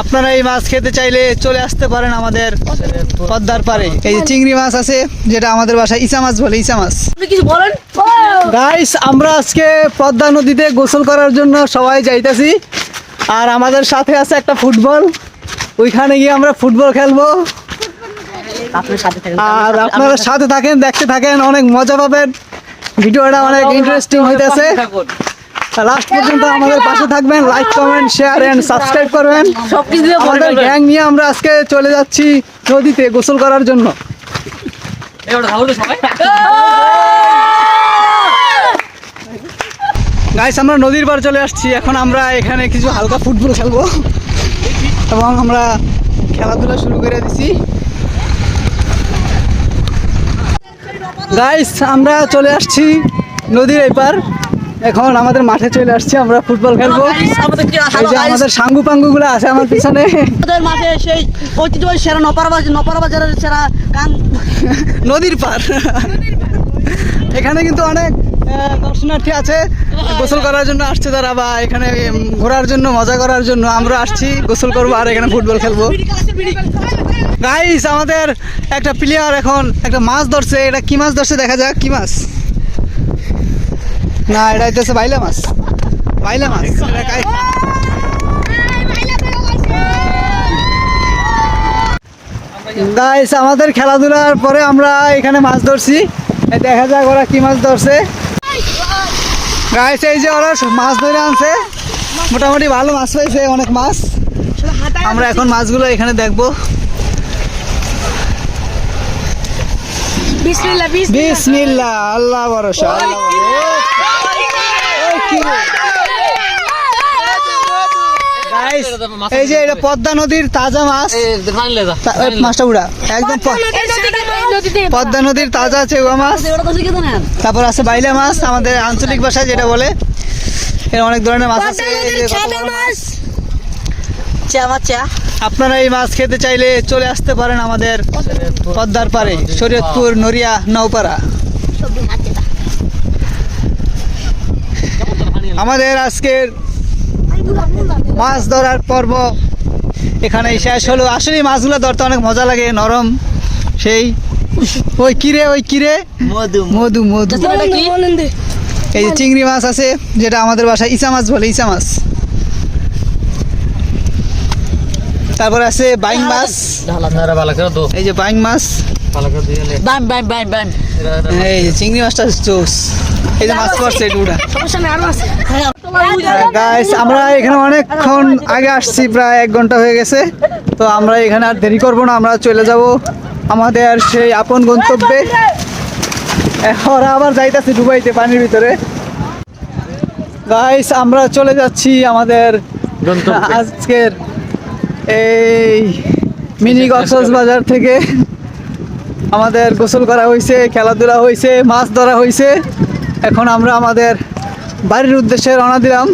আপনারা এই মাছ খেতে চাইলে চলে আসতে পারেন আমাদের পদ্মার পারে এই যে চিংড়ি মাছ আছে যেটা আমাদের বাসায় ইসা মাছ বলে ইসা মাছ। কিছু বলেন? গাইস আমরা আজকে পদ্মা নদীতে গোসল করার জন্য সবাই যাইতেছি। আর আমাদের সাথে আছে একটা ফুটবল। ওইখানে গিয়ে আমরা ফুটবল খেলব। আর আপনারা সাথে থাকেন দেখতে থাকেন অনেক মজা পাবেন। ভিডিওটা অনেক ইন্টারেস্টিং হইতেছে। লাস্ট পর্যন্ত আমাদের পাশে থাকবেন like comment share and subscribe করবেন। সবকিছু আমাদের গ্যাং নিয়ে আমরা আজকে চলে যাচ্ছি নদীতে গোসল করার জন্য। গাইস আমরা নদীর পার চলে আসছি। এখন আমরা এখানে কিছু হালকা ফুটবল খেলব। এবং আমরা খেলাধুলা শুরু করে দিছি। গাইস আমরা চলে আসছি নদীর এপার। এখন আমাদের মাঠে চলে আসছি আমরা ফুটবল খেলব। আমাদের এই যে আমাদের সাঙ্গু পাঙ্গু গুলো আছে আমার পিছনে। আমাদের মাঠে সেই ঐতিহ্যবাহী সেরা নপারাবাজ নপারাবাজারের সেরা গান নদীর পার এখানে কিন্তু অনেক দর্শনার্থী আছে। গোসল করার জন্য আসছে তারা বা এখানে ঘোরার জন্য মজা করার জন্য। আমরা আসছি গোসল করব আর এখানে ফুটবল খেলব। গাইস আমাদের একটা প্লেয়ার এখন একটা মাছ ধরছে। এটা কি মাছ ধরছে? দেখা যাক কি মাছ? না এটা হইতেছে বাইলা মাছ। বাইলা মাছ। গাইস আমাদের খেলাধুলার পরে আমরা এখানে মাছ ধরছি। দেখা যাক ওরা কি মাছ ধরছে। গাইস এই যে ওরা মাছ ধরে আনছে। মোটামুটি ভালো মাছ পাইছে অনেক মাছ। আমরা এখন মাছগুলো এখানে দেখব। বিসমিল্লাহ বিসমিল্লাহ। আল্লাহ ভরসা। এই যে এটা পদ্মা নদীর তাজা মাছ। মাছটা উড়া। একদম পদ্মা নদীর তাজা চেউয়া মাছ। তারপর আছে বাইলা মাছ আমাদের আঞ্চলিক ভাষায় যেটা বলে। এর অনেক ধরনের মাছ আছে। চা বাচ্চা আপনারা এই মাছ খেতে চাইলে চলে আসতে পারেন আমাদের পদ্মার পারে শরীয়তপুর নড়িয়া নৌপাড়া আমাদের আজকের মাছ ধরার পর্ব এখানে শেষ হলো। আসলে মাছগুলো ধরতে অনেক মজা লাগে নরম। সেই ওই কিরে ওই কিরে? মধু। মধু মধু। এই যে চিংড়ি মাছ আছে যেটা আমাদের বাসায় ইসা মাছ বলে ইসা মাছ। তারপরে আছে বাইং মাছ। এই যে বাইং মাছ। বাম বাম বাম এই যে চিংড়ি মাছটা চোস এই যে মাছ পড়ছে আছে গাইস আমরা এখানে অনেকক্ষণ আগে আসছি প্রায় এক ঘণ্টা হয়ে গেছে। তো আমরা এখানে আর দেরি করব না আমরা চলে যাব আমাদের সেই আপন গন্তব্যে। ওরা আবার যাইতাছে ডুবাইতে পানির ভিতরে। গাইস আমরা চলে যাচ্ছি আমাদের আজকের এই মিনি বাজার থেকে আমাদের গোসল করা হয়েছে খেলাধুলা হয়েছে মাছ ধরা হয়েছে। এখন আমরা আমাদের বাড়ির উদ্দেশ্যে রওনা দিলাম।